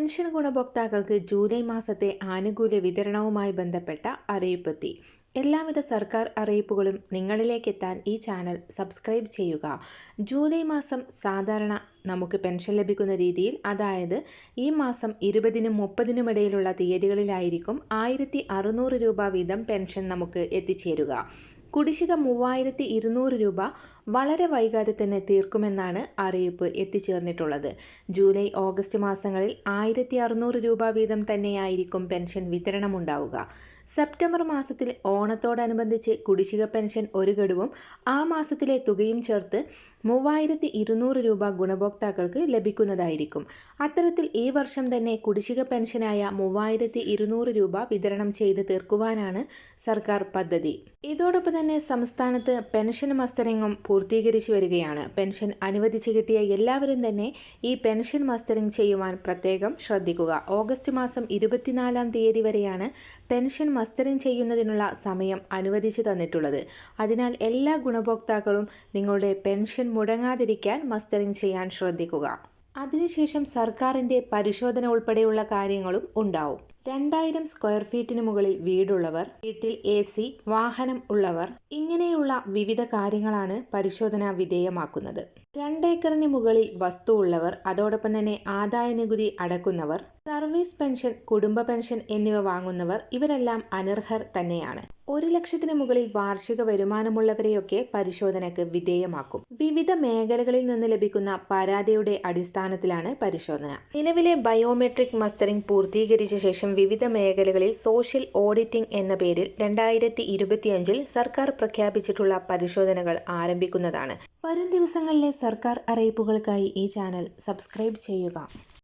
Pension ഗുണഭോക്താക്കൾക്ക് July മാസത്തെ ആനുകൂല്യ വിതരണവുമായി ബന്ധപ്പെട്ട അറിയിപ്പെത്തി. എല്ലാവിധ സർക്കാർ അറിയിപ്പുകളും നിങ്ങളിലേക്ക് എത്താൻ ഈ ചാനൽ സബ്സ്ക്രൈബ് ചെയ്യുക. ജൂലൈ മാസം സാധാരണ നമുക്ക് പെൻഷൻ ലഭിക്കുന്ന രീതിയിൽ അതായത് ഈ മാസം ഇരുപതിനും മുപ്പതിനും ഇടയിലുള്ള തീയതികളിലായിരിക്കും ആയിരത്തി രൂപ വീതം പെൻഷൻ നമുക്ക് എത്തിച്ചേരുക. കുടിശ്ശിക മൂവായിരത്തി ഇരുന്നൂറ് രൂപ വളരെ വൈകാതെ തന്നെ തീർക്കുമെന്നാണ് അറിയിപ്പ് എത്തിച്ചേർന്നിട്ടുള്ളത്. ജൂലൈ ഓഗസ്റ്റ് മാസങ്ങളിൽ ആയിരത്തി അറുന്നൂറ് രൂപ വീതം തന്നെയായിരിക്കും പെൻഷൻ വിതരണമുണ്ടാവുക. സെപ്റ്റംബർ മാസത്തിൽ ഓണത്തോടനുബന്ധിച്ച് കുടിശ്ശിക പെൻഷൻ ഒരു ഗഡുവും ആ മാസത്തിലെ തുകയും ചേർത്ത് മൂവായിരത്തി ഇരുന്നൂറ് രൂപ ഗുണഭോക്താക്കൾക്ക് ലഭിക്കുന്നതായിരിക്കും. അത്തരത്തിൽ ഈ വർഷം തന്നെ കുടിശ്ശിക പെൻഷനായ മൂവായിരത്തി ഇരുന്നൂറ് രൂപ വിതരണം ചെയ്ത് തീർക്കുവാനാണ് സർക്കാർ പദ്ധതി. ഇതോടൊപ്പം തന്നെ സംസ്ഥാനത്ത് പെൻഷൻ മസ്റ്ററിങ്ങും പൂർത്തീകരിച്ചു വരികയാണ്. പെൻഷൻ അനുവദിച്ചു കിട്ടിയ എല്ലാവരും തന്നെ ഈ പെൻഷൻ മസ്റ്ററിംഗ് ചെയ്യുവാൻ പ്രത്യേകം ശ്രദ്ധിക്കുക. ഓഗസ്റ്റ് മാസം ഇരുപത്തിനാലാം തീയതി വരെയാണ് പെൻഷൻ മസ്റ്ററിംഗ് ചെയ്യുന്നതിനുള്ള സമയം അനുവദിച്ചു തന്നിട്ടുള്ളത്. അതിനാൽ എല്ലാ ഗുണഭോക്താക്കളും നിങ്ങളുടെ പെൻഷൻ മുടങ്ങാതിരിക്കാൻ മസ്റ്ററിംഗ് ചെയ്യാൻ ശ്രദ്ധിക്കുക. അതിനുശേഷം സർക്കാരിന്റെ പരിശോധന ഉൾപ്പെടെയുള്ള കാര്യങ്ങളും ഉണ്ടാവും. രണ്ടായിരം സ്ക്വയർ ഫീറ്റിന് മുകളിൽ വീടുള്ളവർ വീട്ടിൽ എ സി വാഹനം ഉള്ളവർ ഇങ്ങനെയുള്ള വിവിധ കാര്യങ്ങളാണ് പരിശോധന വിധേയമാക്കുന്നത്. രണ്ടേക്കറിന് മുകളിൽ വസ്തു ഉള്ളവർ അതോടൊപ്പം തന്നെ ആദായ നികുതി അടക്കുന്നവർ സർവീസ് പെൻഷൻ കുടുംബ പെൻഷൻ എന്നിവ വാങ്ങുന്നവർ ഇവരെല്ലാം അനർഹർ തന്നെയാണ്. ഒരു ലക്ഷത്തിന് മുകളിൽ വാർഷിക വരുമാനമുള്ളവരെയൊക്കെ പരിശോധനയ്ക്ക് വിധേയമാക്കും. വിവിധ മേഖലകളിൽ നിന്ന് ലഭിക്കുന്ന പരാതിയുടെ അടിസ്ഥാനത്തിലാണ് പരിശോധന. നിലവിലെ ബയോമെട്രിക് മസ്റ്ററിംഗ് പൂർത്തീകരിച്ച ശേഷം വിവിധ മേഖലകളിൽ സോഷ്യൽ ഓഡിറ്റിംഗ് എന്ന പേരിൽ രണ്ടായിരത്തി ഇരുപത്തിയഞ്ചിൽ സർക്കാർ പ്രഖ്യാപിച്ചിട്ടുള്ള പരിശോധനകൾ ആരംഭിക്കുന്നതാണ്. വരും ദിവസങ്ങളിലെ സർക്കാർ അറിയിപ്പുകൾക്കായി ഈ ചാനൽ സബ്സ്ക്രൈബ് ചെയ്യുക.